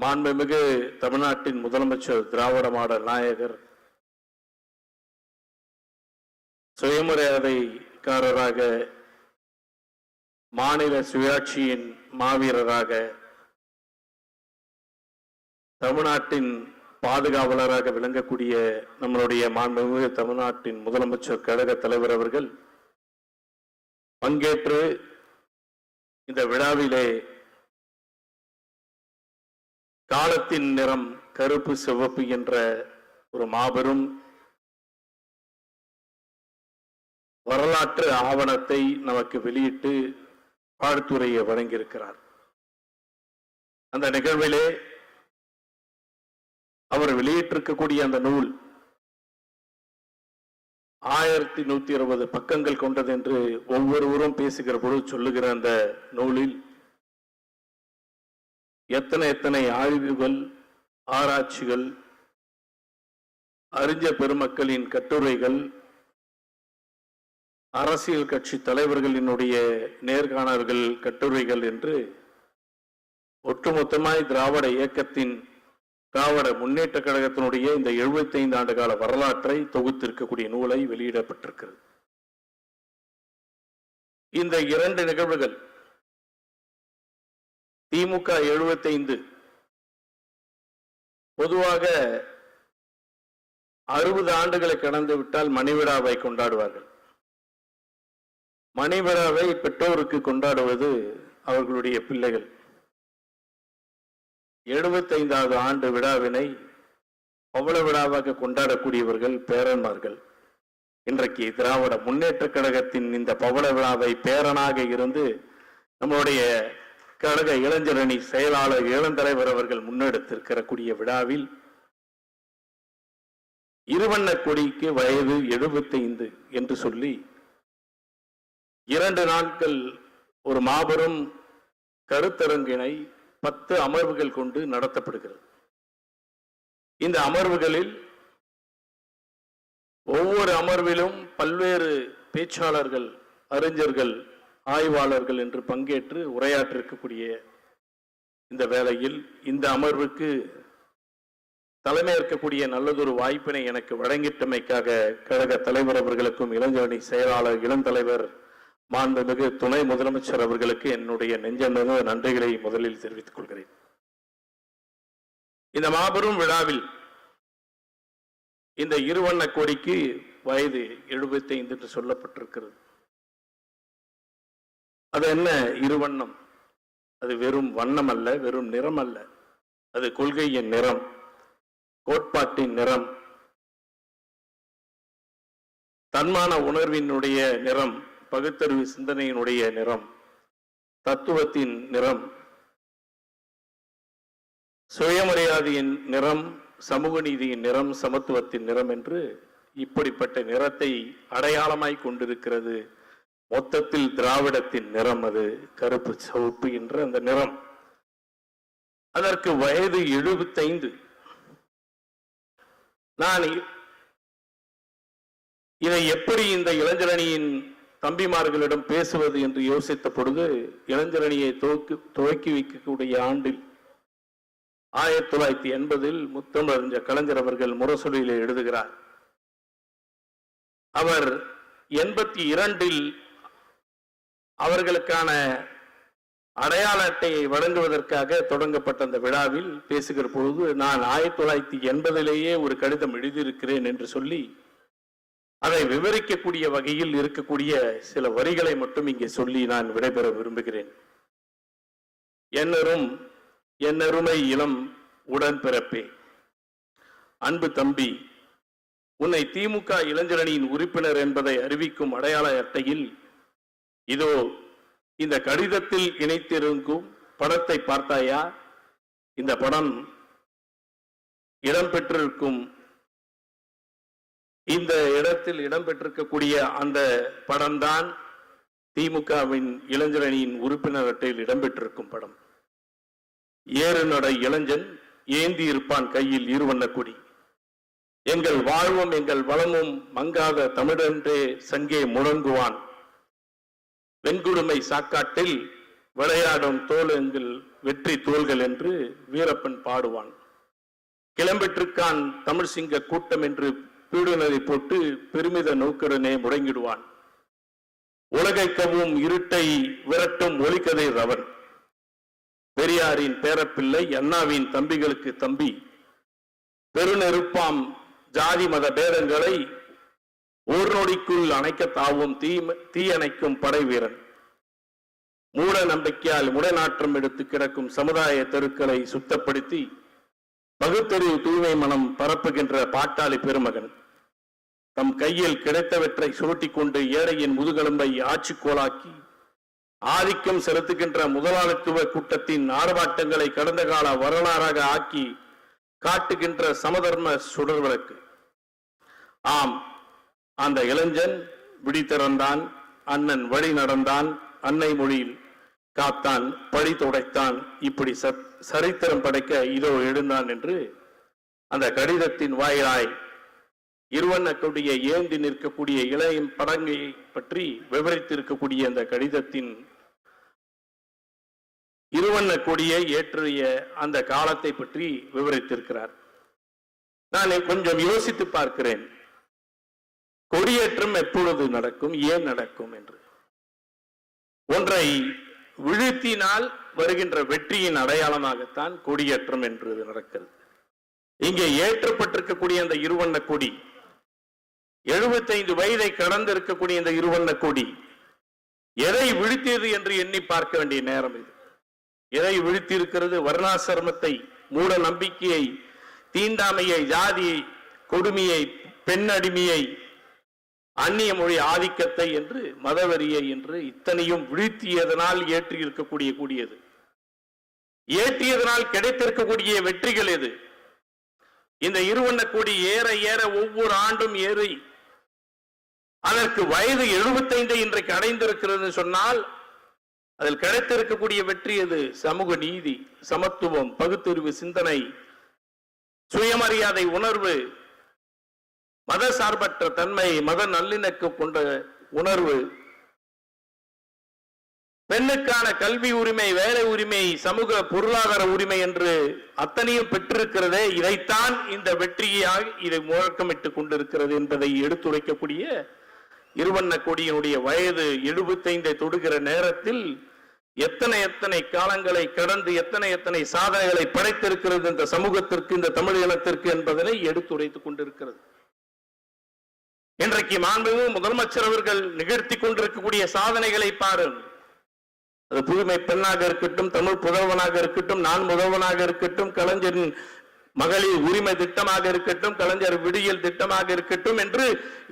மாண்புமிகு தமிழ்நாட்டின் முதலமைச்சர் திராவிட மாடல் நாயகர் சுயமரியாதைக்காரராக மாநில சுயாட்சியின் மாவீரராக தமிழ்நாட்டின் பாதுகாவலராக விளங்கக்கூடிய நம்மளுடைய மாண்புமிகு தமிழ்நாட்டின் முதலமைச்சர் கழக தலைவர் அவர்கள் பங்கேற்று இந்த விழாவிலே காலத்தின் நிறம் கருப்பு சிவப்பு என்ற ஒரு மாபெரும் வரலாற்று ஆவணத்தை நமக்கு வெளியிட்டு வாழ்த்துரையை வழங்கியிருக்கிறார். அந்த நிகழ்விலே அவர் வெளியிட்டிருக்கக்கூடிய அந்த நூல் ஆயிரத்தி நூத்தி இருபது பக்கங்கள் கொண்டது என்று ஒவ்வொருவரும் பேசுகிற பொழுது சொல்லுகிற அந்த நூலில் எத்தனை எத்தனை ஆய்வுகள் ஆராய்ச்சிகள் அறிஞ பெருமக்களின் கட்டுரைகள் அரசியல் கட்சி தலைவர்களினுடைய நேர்காணல்கள் கட்டுரைகள் என்று ஒட்டுமொத்தமாய் திராவிட இயக்கத்தின் திராவிட முன்னேற்ற கழகத்தினுடைய இந்த 75 ஆண்டு கால வரலாற்றை தொகுத்திருக்கக்கூடிய நூலை வெளியிடப்பட்டிருக்கிறது. இந்த இரண்டு நிகழ்வுகள் திமுக 75 பொதுவாக அறுபது ஆண்டுகளை கடந்து விட்டால் மணிவிழாவை கொண்டாடுவார்கள். மணிவிழாவை பெற்றோருக்கு கொண்டாடுவது அவர்களுடைய பிள்ளைகள். எழுபத்தைந்தாவது ஆண்டு விழாவினை பவள விழாவாக கொண்டாடக்கூடியவர்கள் பேரன்மார்கள். இன்றைக்கு திராவிட முன்னேற்ற கழகத்தின் இந்த பவள விழாவை பேரனாக இருந்து நம்மளுடைய கழக இளைஞரணி செயலாளர் இளந்தலைவர் அவர்கள் முன்னெடுத்திருக்கிறக்கூடிய விழாவில் இருவண்ண கொடிக்கு வயது எழுபத்தைந்து என்று சொல்லி இரண்டு நாட்கள் ஒரு மாபெரும் கருத்தரங்கினை பத்து அமர்வுகள் கொண்டு நடத்தப்படுகிறது. இந்த அமர்வுகளில் ஒவ்வொரு அமர்விலும் பல்வேறு பேச்சாளர்கள் அறிஞர்கள் ஆய்வாளர்கள் என்று பங்கேற்று உரையாற்றிருக்கக்கூடிய இந்த வேளையில் இந்த அமர்வுக்கு தலைமையேற்கக்கூடிய நல்லதொரு வாய்ப்பினை எனக்கு வழங்கிட்டமைக்காக கழக தலைவர் அவர்களுக்கும் இளைஞரணி செயலாளர் இளந்தலைவர் மாண்புமிகு துணை முதலமைச்சர் அவர்களுக்கு என்னுடைய நெஞ்சமிகு நன்றிகளை முதலில் தெரிவித்துக் கொள்கிறேன். இந்த மாபெரும் விழாவில் இந்த இருவண்ண கோடிக்கு வயது 75 என்று சொல்லப்பட்டிருக்கிறது. அது என்ன? இருவண்ணம். அது வெறும் வண்ணம் அல்ல வெறும் நிறம் அல்ல. அது கொள்கையின் நிறம் கோட்பாட்டின் நிறம். தன்மான உணர்வினுடைய நிறம் பகுத்தறிவு சிந்தனையினுடைய நிறம் தத்துவத்தின் நிறம். சுயமரியாதையின் நிறம் சமூக நீதியின் நிறம் சமத்துவத்தின் நிறம் என்று இப்படிப்பட்ட நிறத்தை அடையாளமாய் கொண்டிருக்கிறது. மொத்தத்தில் திராவிடத்தின் நிறம் அது கருப்பு சிவப்பு என்ற அந்த நிறம். அதற்கு வயது எழுபத்தைந்து. நான் இதை எப்படி இந்த இளைஞரணியின் தம்பிமார்களிடம் பேசுவது என்று யோசித்த பொழுது இளைஞரணியை துவக்கி துவக்கி வைக்கக்கூடிய ஆண்டில் ஆயிரத்தி தொள்ளாயிரத்தி எண்பதில் முத்தமிழறிஞர் கலைஞர் அவர்கள் முரசொலியில் எழுதுகிறார். அவர் எண்பத்தி இரண்டில் அவர்களுக்கான அடையாள அட்டையை வழங்குவதற்காக தொடங்கப்பட்ட அந்த விழாவில் பேசுகிற பொழுது நான் ஆயிரத்தி தொள்ளாயிரத்தி எண்பதிலேயே ஒரு கடிதம் எழுதியிருக்கிறேன் என்று சொல்லி அதை விவரிக்கக்கூடிய வகையில் இருக்கக்கூடிய சில வரிகளை மட்டும் இங்கே சொல்லி நான் விடைபெற விரும்புகிறேன். என்னரும் என்னருமை இளம் உடன்பிறப்பே அன்பு தம்பி உன்னை திமுக இளைஞரணியின் உறுப்பினர் என்பதை அறிவிக்கும் அடையாள அட்டையில் இதோ இந்த கடிதத்தில் இணைத்திருக்கும் படத்தை பார்த்தாயா? இந்த படம் இடம்பெற்றிருக்கும். இந்த இடத்தில் இடம்பெற்றிருக்கக்கூடிய அந்த படம்தான் திமுகவின் இளைஞரணியின் உறுப்பினர் அட்டையில் இடம்பெற்றிருக்கும் படம். ஏறு நடை இளைஞன் ஏந்தி இருப்பான் கையில் இருவண்ண கொடி எங்கள் வாழ்வும் எங்கள் வளமும் மங்காத தமிழன்றே சங்கே முழங்குவான். வெண்குடுமை சாக்காட்டில் விளையாடும் தோலுங்கள் வெற்றி தோள்கள் என்று வீரப்பன் பாடுவான். கிளம்பிட்டிருக்கான் தமிழ் சிங்க கூட்டம் என்று பீடுனரை போட்டு பெருமித நோக்குடனே முடங்கிடுவான். உலகை கவும் இருட்டை விரட்டும் ஒலிக்கதை அவன் பெரியாரின் பேரப்பிள்ளை அண்ணாவின் தம்பிகளுக்கு தம்பி. பெருநெருப்பாம் ஜாதி மத பேதங்களை ஒரு நொடிக்குள் அணைக்க தாவும் தீ தீயணைக்கும் படை வீரன். மூட நம்பிக்கையால் முடநாற்றம் எடுத்து கிடக்கும் சமுதாய தெருக்களை சுத்தப்படுத்தி பகுத்தறிவு தூய்மை மனம் பரப்புகின்ற பாட்டாளி பெருமகன். தம் கையில் கிடைத்தவற்றை சுருட்டிக்கொண்டு ஏழையின் முதுகெலும்பை ஆட்சிக்கோளாக்கி ஆதிக்கம் செலுத்துகின்ற முதலாளித்துவ கூட்டத்தின் ஆர்ப்பாட்டங்களை கடந்த கால வரலாறாக ஆக்கி காட்டுகின்ற சமதர்ம சுடர்விளக்கு ஆம் அந்த இளைஞன் விழி திறந்தான் அண்ணன் வழி நடந்தான் அன்னை மொழியில் காத்தான் பழி துடைத்தான். இப்படி சரித்திரம் படைக்க இதோ எழுந்தான் என்று அந்த கடிதத்தின் வாயிலாய் இருவண்ண ஏந்தி நிற்கக்கூடிய இளையம் படங்கையை பற்றி விவரித்திருக்கக்கூடிய அந்த கடிதத்தின் இருவண்ண கொடியை ஏற்றிய அந்த காலத்தை பற்றி விவரித்திருக்கிறார். நான் கொஞ்சம் யோசித்து பார்க்கிறேன். கொடியேற்றம் எப்பொழுது நடக்கும் ஏன் நடக்கும் என்று. ஒன்றை விழுத்தினால் வருகின்ற வெற்றியின் அடையாளமாகத்தான் கொடியேற்றம் என்று நடக்கிறது. இங்கே ஏற்றப்பட்டிருக்கக்கூடிய அந்த இருவண்ண கொடி எழுபத்தைந்து வயதை கடந்து இருக்கக்கூடிய இந்த இருவண்ண கொடி எதை விழுத்தியது என்று எண்ணி பார்க்க வேண்டிய நேரம் இது. எதை விழுத்தியிருக்கிறது? வர்ணாசிரமத்தை மூட நம்பிக்கையை தீண்டாமையை ஜாதியை கொடுமையை பெண் அடிமையை அந்நிய மொழி ஆதிக்கத்தை என்று மதவெறியை என்று இத்தனையும் வீழ்த்தியதனால் ஏற்றி இருக்கக்கூடிய கூடியது. ஏற்றியதனால் கிடைத்திருக்கக்கூடிய வெற்றிகள் எது? இந்த இருவண்ண கொடி ஏற ஏற ஒவ்வொரு ஆண்டும் ஏறி அதற்கு வயது 75 இன்றைக்கு அடைந்திருக்கிறது சொன்னால் அதில் கிடைத்திருக்கக்கூடிய வெற்றி எது? சமூக நீதி சமத்துவம் பகுத்தறிவு சிந்தனை சுயமரியாதை உணர்வு மத சார்பற்ற தன்மை மத நல்லிணக்கம் கொண்ட உணர்வு. பெண்ணுக்கான கல்வி உரிமை வேலை உரிமை சமூக பொருளாதார உரிமை என்று அத்தனையும் பெற்றிருக்கிறதே இதைத்தான் இந்த வெற்றியாக இதை முழக்கமிட்டுக் கொண்டிருக்கிறது என்பதை எடுத்துரைக்கக்கூடிய இருவண்ண கொடியினுடைய வயது எழுபத்தைந்தை தொடுகிற நேரத்தில் எத்தனை எத்தனை காலங்களை கடந்து எத்தனை எத்தனை சாதனைகளை படைத்திருக்கிறது இந்த சமூகத்திற்கு இந்த தமிழ் இனத்திற்கு என்பதனை எடுத்துரைத்துக் கொண்டிருக்கிறது. இன்றைக்கு மாண்புமிகு முதலமைச்சர் அவர்கள் நிகழ்த்தி கொண்டிருக்கக்கூடிய சாதனைகளை பாருங்கள். அது புதுமை பெண்ணாக இருக்கட்டும் தமிழ் புதல்வனாக இருக்கட்டும் நான் முதல்வனாக இருக்கட்டும் கலைஞரின் மகளிர் உரிமை திட்டமாக இருக்கட்டும் கலைஞர் விடியல் திட்டமாக இருக்கட்டும் என்று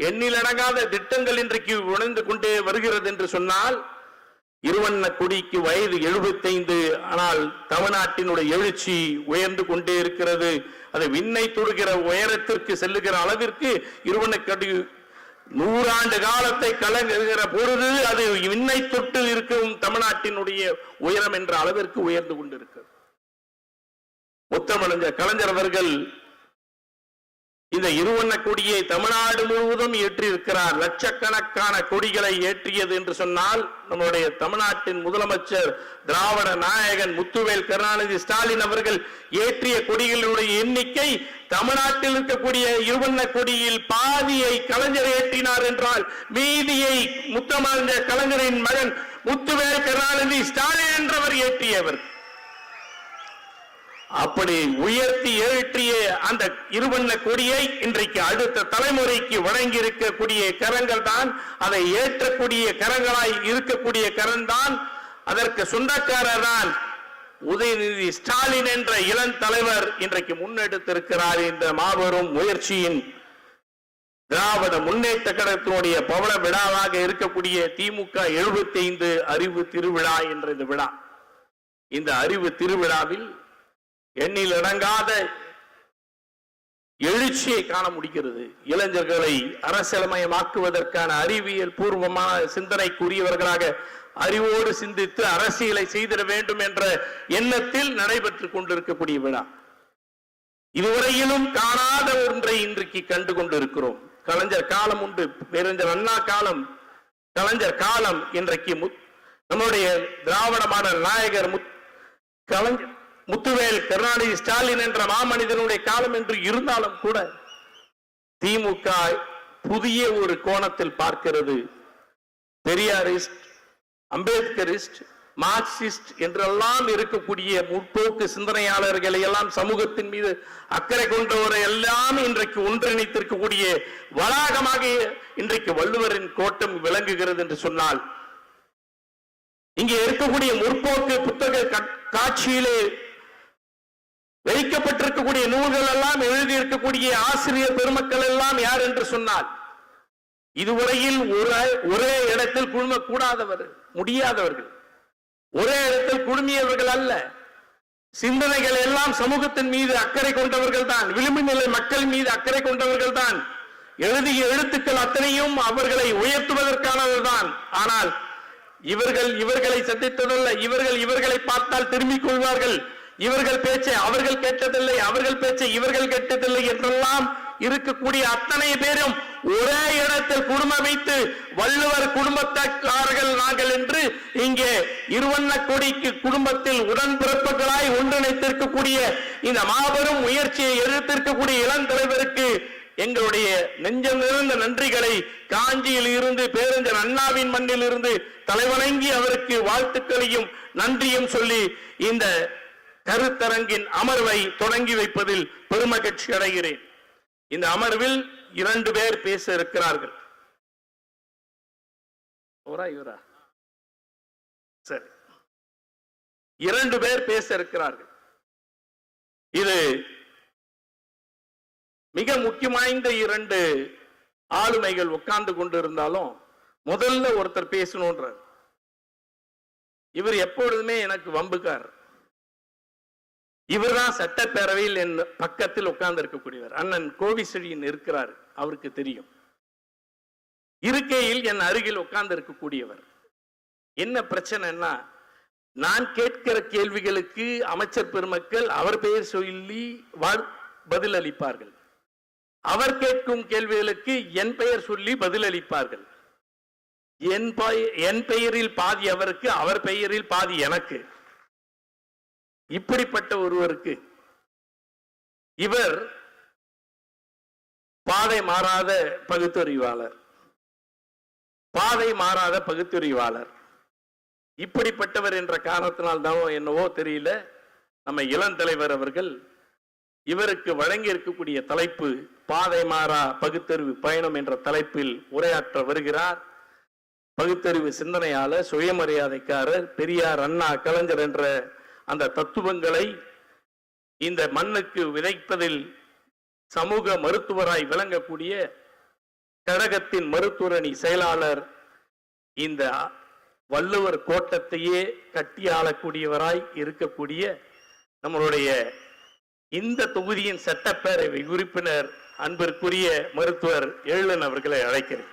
எண்ணிலடங்காத திட்டங்கள் இன்றைக்கு உணர்ந்து கொண்டே வருகிறது என்று சொன்னால் இருவண்ண கொடிக்கு வயது 75 ஆனால் தமிழ்நாட்டினுடைய எழுச்சி உயர்ந்து கொண்டே இருக்கிறது. அது விண்ணை தொடுகிற உயரத்திற்கு செல்லுகிற அளவிற்கு இருவண்ண கொடி நூறாண்டு காலத்தை கலங்குகிற பொழுது அது விண்ணை தொட்டு இருக்கும் தமிழ்நாட்டினுடைய உயரம் என்ற அளவிற்கு உயர்ந்து கொண்டிருக்கிறது. முத்தமிழஞ்ச கலைஞர் அவர்கள் இந்த இருவண்ண கொடியை தமிழ்நாடு முழுவதும் ஏற்றியிருக்கிறார். லட்சக்கணக்கான கொடிகளை ஏற்றியது என்று சொன்னால் நம்முடைய தமிழ்நாட்டின் முதலமைச்சர் திராவிட நாயகன் முத்துவேல் கருணாநிதி ஸ்டாலின் அவர்கள் ஏற்றிய கொடிகளுடைய எண்ணிக்கை தமிழ்நாட்டில் இருக்கக்கூடிய இருவண்ண கொடியில் பாதியை கலைஞர் ஏற்றினார் என்றால் மீதியை முத்தமிழஞ்ச கலைஞரின் மகன் முத்துவேல் கருணாநிதி ஸ்டாலின் என்றவர் ஏற்றியவர். அப்படி உயர்த்தி ஏற்றிய அந்த இருவண்ண கொடியை இன்றைக்கு அடுத்த தலைமுறைக்கு வழங்கி இருக்கக்கூடிய கரங்கள் தான் அதை ஏற்றக்கூடிய கரங்களாய் இருக்கக்கூடிய கரம் தான் அதற்கு சொந்தக்காரர் தான் உதயநிதி ஸ்டாலின் என்ற இளம் தலைவர் இன்றைக்கு முன்னெடுத்திருக்கிறார் இந்த மாபெரும் முயற்சியின் திராவிட முன்னேற்ற கழகத்தினுடைய பவள விழாவாக இருக்கக்கூடிய திமுக 75 அறிவு திருவிழா என்ற இந்த விழா. இந்த அறிவு திருவிழாவில் எண்ணில் அடங்காத எழுச்சியை காண முடிகிறது. இளைஞர்களை அரசியலமயமாக்குவதற்கான அறிவியல் பூர்வமான சிந்தனைக்குரியவர்களாக அறிவோடு சிந்தித்து அரசியலை செய்திட வேண்டும் என்ற எண்ணத்தில் நடைபெற்றுக் கொண்டிருக்கக்கூடிய விழா. இதுவரையிலும் காணாத ஒன்றை இன்றைக்கு கண்டு கொண்டிருக்கிறோம். கலைஞர் காலம் உண்டு. பேரஞ்சர் அண்ணா காலம் கலைஞர் காலம் இன்றைக்கு முத்- நம்முடைய திராவிட மாடல் நாயகர் முத்- கலைஞர் முத்துவேல் கருணாநிதி ஸ்டாலின் என்ற மாமனிதனுடைய காலம் என்று இருந்தாலும் கூட திமுக புதிய ஒரு கோணத்தில் பார்க்கிறது. பெரியாரிஸ்ட் அம்பேத்கரிஸ்ட் மார்க்சிஸ்ட் என்றெல்லாம் இருக்கக்கூடிய முற்போக்கு சிந்தனையாளர்களை எல்லாம் சமூகத்தின் மீது அக்கறை கொண்டவரை எல்லாம் இன்றைக்கு ஒன்றிணைத்திருக்கக்கூடிய வளாகமாக இன்றைக்கு வள்ளுவரின் கோட்டம் விளங்குகிறது என்று சொன்னால் இங்கே இருக்கக்கூடிய முற்போக்கு புத்தக காட்சியிலே வைக்கப்பட்டிருக்கக்கூடிய நூல்கள் எல்லாம் எழுதியிருக்கக்கூடிய ஆசிரியர் பெருமக்கள் எல்லாம் யார் என்று சொன்னால் இதுவரையில் ஒரே ஒரே இடத்தில் குழுமக்கூடாதவர் முடியாதவர்கள். ஒரே இடத்தில் குழுமியவர்கள் அல்ல. சிந்தனைகள் எல்லாம் சமூகத்தின் மீது அக்கறை கொண்டவர்கள் தான். விளிம்பு நிலை மக்கள் மீது அக்கறை கொண்டவர்கள் தான். எழுதிய எழுத்துக்கள் அத்தனையும் அவர்களை உயர்த்துவதற்கானதுதான் ஆனால் இவர்கள் இவர்களை சந்தித்ததல்ல. இவர்கள் இவர்களை பார்த்தால் திரும்பிக் கொள்வார்கள். இவர்கள் பேச்சை அவர்கள் கேட்டதில்லை அவர்கள் பேச்சை இவர்கள் கேட்டதில்லை என்றெல்லாம் இருக்கக்கூடிய அத்தனை பேரும் ஒரே இடத்தில் குடும்பம் வைத்து வள்ளுவர் குடும்பத்தார்கள் நாங்கள் என்று இங்கே இருவண்ண கொடிக்கு குடும்பத்தில் உடன்பிறப்புகளாய் ஒன்றிணைத்திருக்கக்கூடிய இந்த மாபெரும் முயற்சியை எதிர்த்திருக்கக்கூடிய இளம் தலைவருக்கு எங்களுடைய நெஞ்சம் நிறைந்த நன்றிகளை காஞ்சியில் இருந்து பேரஞ்சர் அண்ணாவின் மண்ணில் இருந்து தலைவணங்கி அவருக்கு வாழ்த்துக்களையும் நன்றியும் சொல்லி இந்த கருத்தரங்கின் அமர்வை தொடங்கி வைப்பதில் பெருமகிழ்ச்சி அடைகிறேன். இந்த அமர்வில் இரண்டு பேர் பேச இருக்கிறார்கள். சரி. இரண்டு பேர் பேச இருக்கிறார்கள். இது மிக முக்கியமாய்ந்த இரண்டு ஆளுமைகள் உட்கார்ந்து கொண்டிருந்தாலும் முதல்ல ஒருத்தர் பேசணுன்றார் இவர் எப்பொழுதுமே எனக்கு வம்புக்காரர். இவர்தான் சட்டப்பேரவையில் என் பக்கத்தில் உட்கார்ந்து இருக்கக்கூடியவர் அண்ணன் கோவிசெழியன் இருக்கிறார் அவருக்கு தெரியும். இருக்கையில் என் அருகில் உட்கார்ந்து இருக்கக்கூடியவர் என்ன பிரச்சனைன்னா நான் கேட்கிற கேள்விகளுக்கு அமைச்சர் பெருமக்கள் அவர் பெயர் சொல்லி பதில் அளிப்பார்கள் அவர் கேட்கும் கேள்விகளுக்கு என் பெயர் சொல்லி பதில் அளிப்பார்கள் என் என் பெயரில் பாதி அவருக்கு அவர் பெயரில் பாதி எனக்கு. இப்படிப்பட்ட ஒருவருக்கு இவர் பாதை மாறாத பகுத்தறிவாளர். பாதை மாறாத பகுத்தறிவாளர். இப்படிப்பட்டவர் என்ற காரணத்தினால் தான் என்னவோ தெரியல. நம்ம இளந்தலைவர் அவர்கள் இவருக்கு வழங்கி இருக்கக்கூடிய தலைப்பு பாதை மாறா பகுத்தறிவு பயணம் என்ற தலைப்பில் உரையாற்ற வருகிறார். பகுத்தறிவு சிந்தனையாளர் சுயமரியாதைக்காரர் பெரியார் அண்ணா கலைஞர் என்ற அந்த தத்துவங்களை இந்த மண்ணுக்கு விதைப்பதில் சமூக மருத்துவராய் விளங்கக்கூடிய கழகத்தின் மருத்துவரணி செயலாளர் இந்த வள்ளுவர் கோட்டத்தையே கட்டி ஆளக்கூடியவராய் இருக்கக்கூடிய நம்மளுடைய இந்த தொகுதியின் சட்டப்பேரவை உறுப்பினர் அன்பிற்குரிய மருத்துவர் எழிலன் அவர்களை அழைக்கிறேன்.